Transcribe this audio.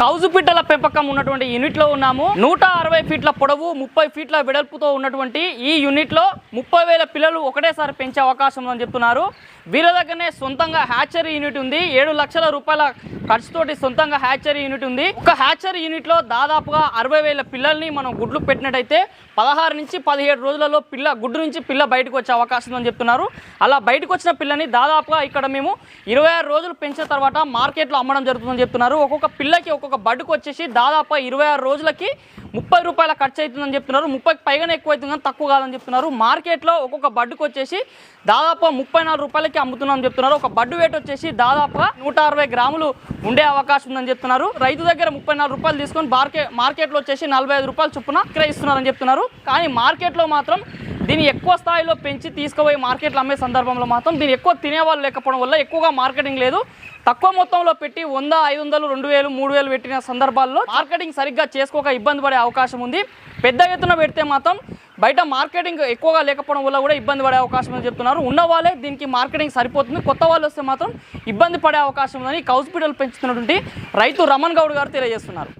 కౌజు పిట్టల పెంపకం ఉన్నటువంటి యూనిట్లో ఉన్నాము. నూట అరవై ఫీట్ల పొడవు ముప్పై ఫీట్ల వెడల్పుతో ఉన్నటువంటి ఈ యూనిట్లో ముప్పై వేల పిల్లలు ఒకటేసారి పెంచే అవకాశం ఉందని చెప్తున్నారు. వీళ్ళ దగ్గరనే సొంతంగా హ్యాచరీ యూనిట్ ఉంది. ఏడు లక్షల రూపాయల ఖర్చుతోటి సొంతంగా హ్యాచరీ యూనిట్ ఉంది. ఒక హ్యాచరీ యూనిట్లో దాదాపుగా అరవై వేల పిల్లల్ని మనం గుడ్లు పెట్టినట్టయితే పదహారు నుంచి పదిహేడు రోజులలో పిల్ల గుడ్డు నుంచి పిల్ల బయటకు వచ్చే అవకాశం ఉందని చెప్తున్నారు. అలా బయటకు వచ్చిన పిల్లని దాదాపుగా ఇక్కడ మేము ఇరవై ఆరు రోజులు పెంచిన తర్వాత మార్కెట్లో అమ్మడం జరుగుతుందని చెప్తున్నారు. ఒక్కొక్క పిల్లకి ఒక్కొక్క బడ్డుకు వచ్చేసి దాదాపు ఇరవై ఆరు రోజులకి ముప్పై రూపాయల ఖర్చు అవుతుందని చెప్తున్నారు. ముప్పైకి పైగానే ఎక్కువ అవుతుంది కానీ తక్కువ కాదని చెప్తున్నారు. మార్కెట్లో ఒక్కొక్క బడ్డుకు వచ్చేసి దాదాపు ముప్పై నాలుగు రూపాయలకి అమ్ముతున్నామని చెప్తున్నారు. ఒక బడ్డు వేట్ వచ్చేసి దాదాపు నూట అరవై గ్రాములు ఉండే అవకాశం ఉందని చెప్తున్నారు. రైతు దగ్గర ముప్పై నాలుగు రూపాయలు తీసుకొని మార్కెట్ మార్కెట్లో వచ్చేసి నలభై ఐదు రూపాయలు చొప్పున విక్రయిస్తున్నారని చెప్తున్నారు. కానీ మార్కెట్లో మాత్రం దీన్ని ఎక్కువ స్థాయిలో పెంచి తీసుకుపోయి మార్కెట్లో అమ్మే సందర్భంలో మాత్రం దీన్ని ఎక్కువ తినేవాళ్ళు లేకపోవడం వల్ల ఎక్కువగా మార్కెటింగ్ లేదు. తక్కువ మొత్తంలో పెట్టి వంద ఐదు వందలు రెండు వేలు మూడు వేలు పెట్టిన సందర్భాల్లో మార్కెటింగ్ సరిగ్గా చేసుకోక ఇబ్బంది పడే అవకాశం ఉంది. పెద్ద ఎత్తున పెడితే మాత్రం బయట మార్కెటింగ్ ఎక్కువగా లేకపోవడం వల్ల కూడా ఇబ్బంది పడే అవకాశం అని చెప్తున్నారు. ఉన్న వాళ్ళే దీనికి మార్కెటింగ్ సరిపోతుంది. కొత్త వాళ్ళు వస్తే మాత్రం ఇబ్బంది పడే అవకాశం ఉందని కౌస్పిటల్ పెంచుతున్నటువంటి రైతు రమణ్ గౌడ్ గారు తెలియజేస్తున్నారు.